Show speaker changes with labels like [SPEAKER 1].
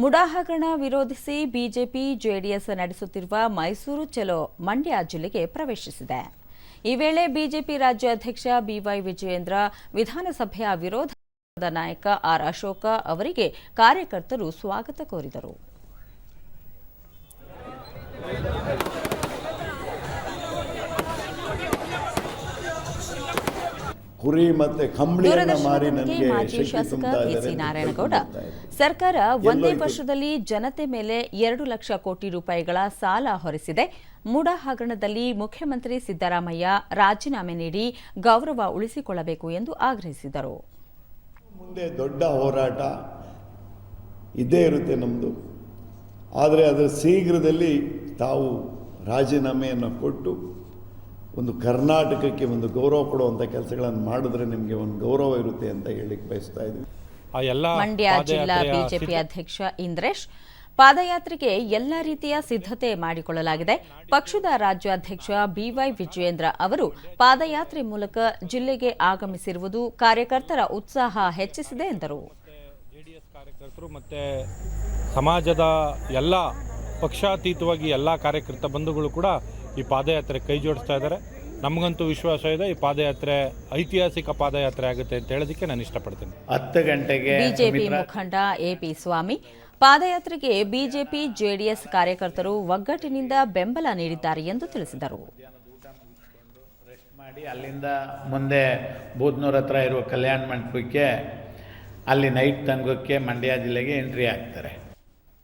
[SPEAKER 1] ಮುಡಾ ಹಗರಣ ವಿರೋಧಿಸಿ BJP JDS ನಡೆಸುತ್ತಿರುವ ಮೈಸೂರು ಚಲೋ ಮಂಡ್ಯ ಜಿಲ್ಲೆಗೆ ಪ್ರವೇಶಿಸಿದೆ. ಈ ವೇಳೆ ಬಿಜೆಪಿ ರಾಜ್ಯಾಧ್ಯಕ್ಷ ಬಿವೈ ವಿಜಯೇಂದ್ರ, ವಿಧಾನಸಭೆಯ ವಿರೋಧ ನಾಯಕ ಆರ್ ಅಶೋಕ ಅವರಿಗೆ ಕಾರ್ಯಕರ್ತರು ಸ್ವಾಗತ ಕೋರಿದರು.
[SPEAKER 2] ಕುರಿ ಮತ್ತೆ ಕಂಬಳಿಯನ್ನ ಮಾರಿ ನನಗೆ
[SPEAKER 1] ಮಾಜಿ ಶಾಸಕ
[SPEAKER 2] ಕೆಸಿ
[SPEAKER 1] ನಾರಾಯಣಗೌಡ. ಸರ್ಕಾರ ಒಂದೇ ವರ್ಷದಲ್ಲಿ ಜನತೆ ಮೇಲೆ ಎರಡು ಲಕ್ಷ ಕೋಟಿ ರೂಪಾಯಿಗಳ ಸಾಲ ಹೊರಿಸಿದೆ. ಮೂಡ ಹಗರಣದಲ್ಲಿ ಮುಖ್ಯಮಂತ್ರಿ ಸಿದ್ದರಾಮಯ್ಯ ರಾಜೀನಾಮೆ ನೀಡಿ ಗೌರವ ಉಳಿಸಿಕೊಳ್ಳಬೇಕು ಎಂದು ಆಗ್ರಹಿಸಿದರು.
[SPEAKER 2] ಮುಂದೆ ದೊಡ್ಡ ಹೋರಾಟ ಇದ್ದೇ ಇರುತ್ತೆ ನಮ್ಮದು ಆದರೆ ಅದರ ಶೀಘ್ರದಲ್ಲಿ ತಾವು ರಾಜೀನಾಮೆಯನ್ನು ಕೊಟ್ಟು ಒಂದು ಕರ್ನಾಟಕಕ್ಕೆ ಒಂದು ಗೌರವ ಕೊಡುವಂಥ ಕೆಲಸಗಳನ್ನು ಮಾಡಿದ್ರೆ ನಿಮಗೆ ಒಂದು ಗೌರವ ಇರುತ್ತೆ ಅಂತ ಹೇಳಿಕ್ಕೆ ಬಯಸ್ತಾ ಇದ್ದೀವಿ
[SPEAKER 3] ಆ ಎಲ್ಲ
[SPEAKER 1] ಮಂಡ್ಯ ಜಿಲ್ಲಾ ಬಿಜೆಪಿ ಅಧ್ಯಕ್ಷ ಇಂದ್ರೇಶ್ ಪಾದಯಾತ್ರೆಗೆ ಎಲ್ಲ ರೀತಿಯ ಸಿದ್ಧತೆ ಮಾಡಿಕೊಳ್ಳಲಾಗಿದೆ. ಪಕ್ಷದ ರಾಜ್ಯಾಧ್ಯಕ್ಷ ಬಿವೈ ವಿಜಯೇಂದ್ರ ಅವರು ಪಾದಯಾತ್ರೆ ಮೂಲಕ ಜಿಲ್ಲೆಗೆ ಆಗಮಿಸಿರುವುದು ಕಾರ್ಯಕರ್ತರ ಉತ್ಸಾಹ ಹೆಚ್ಚಿಸಿದೆ ಎಂದರು.
[SPEAKER 3] ಜೆಡಿಎಸ್ ಕಾರ್ಯಕರ್ತರು ಮತ್ತೆ ಸಮಾಜದ ಎಲ್ಲ ಪಕ್ಷಾತೀತವಾಗಿ ಎಲ್ಲ ಕಾರ್ಯಕರ್ತ ಬಂಧುಗಳು ಕೂಡ ಈ ಪಾದಯಾತ್ರೆ ಕೈ ಜೋಡಿಸ್ತಾ ಇದ್ದಾರೆ. ನಮಗಂತೂ ವಿಶ್ವಾಸ ಇದೆ ಈ ಪಾದಯಾತ್ರೆ ಐತಿಹಾಸಿಕ ಪಾದಯಾತ್ರೆ ಆಗುತ್ತೆ ಅಂತ ಹೇಳೋದಕ್ಕೆ ನಾನು ಇಷ್ಟಪಡ್ತೀನಿ.
[SPEAKER 4] ಹತ್ತು ಗಂಟೆಗೆ
[SPEAKER 1] ಬಿಜೆಪಿ
[SPEAKER 4] ಮುಖಂಡ
[SPEAKER 1] ಮುಖಂಡ ಪಿ ಸ್ವಾಮಿ ಪಾದಯಾತ್ರೆಗೆ ಬಿಜೆಪಿ ಜೆಡಿಎಸ್ ಕಾರ್ಯಕರ್ತರು ಒಗ್ಗಟ್ಟಿನಿಂದ ಬೆಂಬಲ ನೀಡಿದ್ದಾರೆ ಎಂದು ತಿಳಿಸಿದರು.
[SPEAKER 4] ರೆಸ್ಟ್ ಮಾಡಿ ಅಲ್ಲಿಂದ ಮುಂದೆ ಬೂದ್ನೂರ್ ಹತ್ರ ಇರುವ ಕಲ್ಯಾಣ ಮಂಟಪಕ್ಕೆ ಅಲ್ಲಿ ನೈಟ್ ತಂಗೋಕ್ಕೆ ಮಂಡ್ಯ ಜಿಲ್ಲೆಗೆ ಎಂಟ್ರಿ ಆಗ್ತಾರೆ.